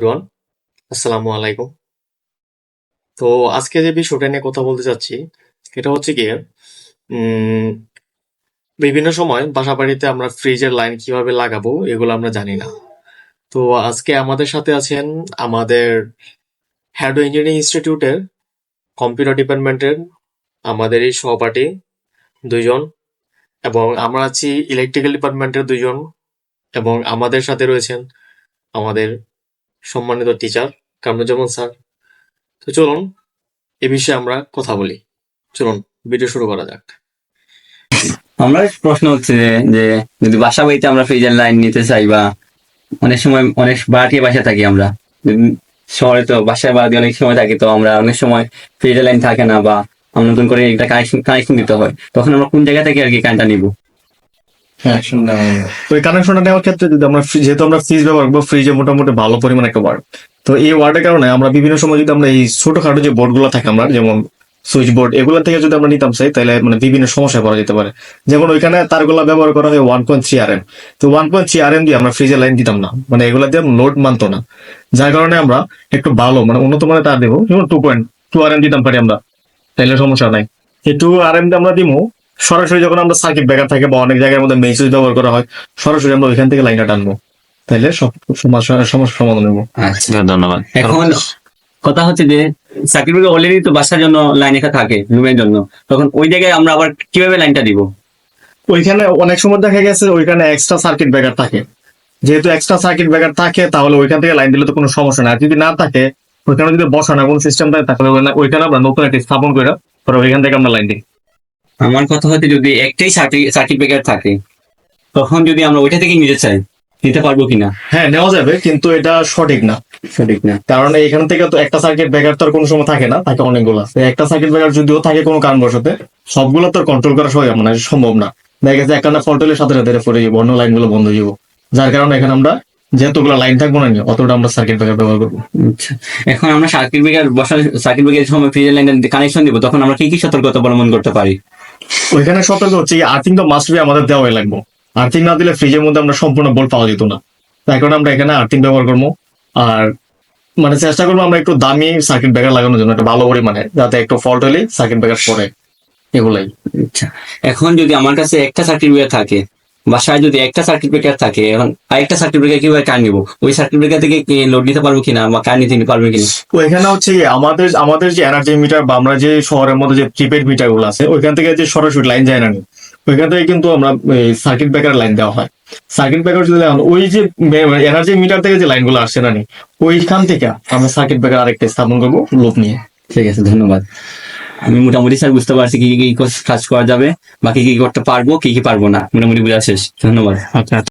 Everyone আসসালামু আলাইকুম। তো আজকে যে বিষয়টা নিয়ে কথা বলতে চাচ্ছি এটা হচ্ছে গিয়ে বিভিন্ন সময় বাসা বাড়িতে আমরা ফ্রিজের লাইন কীভাবে লাগাবো, এগুলো আমরা জানি না। তো আজকে আমাদের সাথে আছেন আমাদের হ্যাডো ইঞ্জিনিয়ারিং ইনস্টিটিউটের কম্পিউটার ডিপার্টমেন্টের আমাদের এই সহপাঠী দুইজন, এবং আমরা আছি ইলেকট্রিক্যাল ডিপার্টমেন্টের দুইজন, এবং আমাদের সাথে রয়েছেন আমাদের সম্মানিত টিচার কামরুজ্জামান স্যার। তো চলুন, এ বিষয়ে আমরা কথা বলি। চলুন ভিডিও শুরু করা যাক। আমরা প্রশ্ন হচ্ছে যে- যদি বাসা বাড়িতে আমরা ফ্রিজের লাইন নিতে চাই বা অনেক সময়, অনেক বাড়িয়ে বাসা থাকি আমরা শহরে তো বাসায় বাড়ি অনেক সময় থাকি, তো আমরা অনেক সময় ফ্রিজের লাইন থাকে না বা আমরা নতুন করে একটা কানেকশন কানেকশন দিতে হয়, তখন আমরা কোন জায়গা থেকে আর কি কানটা নিব? ওই কানেকশনটা নেওয়ার ক্ষেত্রে যদি আমরা যেহেতু আমরা ফ্রিজ ব্যবহার করব ফ্রিজে মোটামুটি ভালো পরিমাণ একটা ওয়ার্ড তো এই ওয়ার্ডের কারণে আমরা বিভিন্ন সময় যদি আমরা এই ছোটখাটো যে বোর্ডগুলো থাকে আমরা, যেমন সুইচ বোর্ড এগুলো থেকে যদি আমরা নিতাম চাই তাহলে মানে বিভিন্ন সমস্যায় পড়া যেতে পারে। যেমন ওইখানে তারগুলা ব্যবহার করা হয় one point three R M তো one point three R M দিয়ে আমরা ফ্রিজের লাইন দিতাম না। মানে এগুলা দিয়ে লোড মানতো না। যার কারণে আমরা একটু ভালো মানে উন্নত মানের তার দেবো। যেমন two point two R M দিতাম পারি আমরা। তাইলে সমস্যা নাই। এই টু আর এম দিয়ে আমরা দিব সরাসরি যখন আমরা সার্কিট ব্রেকার থাকে বা অনেক জায়গার মধ্যে মেসেজ ব্যবহার করা হয় সরাসরি আমরা ওইখান থেকে লাইনটা টানবো। তাইলে সব সমস্যা সমস্যার সমাধান হব আচ্ছা। ধন্যবাদ এখন কথা হচ্ছে যে সার্কিট ব্রেকার অলরেডি তো বাসার জন্য লাইন একটা থাকে রুমের জন্য। তখন ওই জায়গায় আমরা আবার কীভাবে লাইনটা দিব? ওইখানে অনেক সময় দেখা গেছে ওইখানে এক্সট্রা সার্কিট ব্রেকার থাকে। যেহেতু এক্সট্রা সার্কিট ব্রেকার থাকে তাহলে ওইখান থেকে লাইন দিলে তো কোনো সমস্যা নাই। আর যদি না থাকে ওইখানে যদি বসানো কোনো সিস্টেম থাকে তাহলে ওইখানে আমরা নতুন একটা স্থাপন করে ওইখান থেকে আমরা লাইন দিই। আমার কথা হচ্ছে যদি একটাই সার্টিফিকেট থাকে তখন যদি আমরা ওইটা থেকে নিতে চাই নিতে পারব কিনা? হ্যাঁ নেওয়া যাবে কিন্তু এটা সঠিক না। সঠিক না। কারণ এখান থেকে তো একটা সার্কিট ব্রেকার তো আর কোনো সময় থাকে না থাকে অনেকগুলো। তো একটা সার্কিট ব্রেকার যদিও থাকে কোনো কারণবশতে সবগুলো তো কন্ট্রোল করা সবাই মানে সম্ভব না। দেখা গেছে একটা ফল্ট হলে সাথে সাথে পরে যাব অন্য লাইনগুলো বন্ধ হয়ে যাব। যার কারণে এখানে আমরা যেহেতুগুলো লাইন থাকব না অতটা আমরা সার্কিট ব্রেকার ব্যবহার করব। আচ্ছা এখন আমরা সার্কিট ব্রেকার বসা সার্কিট ব্রেকার সময় ফ্রিজের লাইন কানেকশন দিব তখন আমরা কি কি সতর্কতা অবলম্বন করতে পারি? ওইখানে সতর্ক হচ্ছে আর্থিং তো মাস্ট বি আমাদের দেওয়াই লাগবো। আর্থিং না দিলে ফ্রিজের মধ্যে আমরা সম্পূর্ণ বল পাওয়া যেত না। তাই কারণে আমরা এখানে আর্থিং ব্যবহার করব। আর মানে চেষ্টা করব আমরা একটু দামি সার্কিট ব্রেকার লাগানোর জন্য, একটা ভালো করে মানে যাতে একটু ফল্ট হলে সার্কিট ব্রেকার পরে এগুলাই। আচ্ছা। এখন যদি আমার কাছে একটা সার্কিট ব্রেকার থাকে বাসায় যদি একটা সার্কিট ব্রেকার থাকে এখন আরেকটা সার্কিট ব্রেকার কীভাবে কার নিবো? ওই সার্কিট ব্রেকার থেকে লোড নিতে পারব কিনা বা কার নিতে পারব কিনা? ওইখানে হচ্ছে আমাদের আমাদের যে এনার্জি মিটার বা আমরা যে শহরের মধ্যে যে প্রিপেড মিটারগুলো আছে ওইখান থেকে যে সরাসরি লাইন যায় না ওইখান থেকে কিন্তু আমরা সার্কিট ব্রেকার লাইন দেওয়া হয়। সার্কিট ব্রেকার যদি ওই যে এনার্জি মিটার থেকে যে লাইনগুলো আসছে না ওইখান থেকে আমরা সার্কিট ব্রেকার আরেকটা স্থাপন করব লোক নিয়ে। ঠিক আছে ধন্যবাদ। আমি মোটামুটি স্যার বুঝতে পারছি কি কি কাজ করা যাবে বা কি কি করতে পারব, কি কি পারব না। মোটামুটি বোঝা শেষ। ধন্যবাদ। আচ্ছা।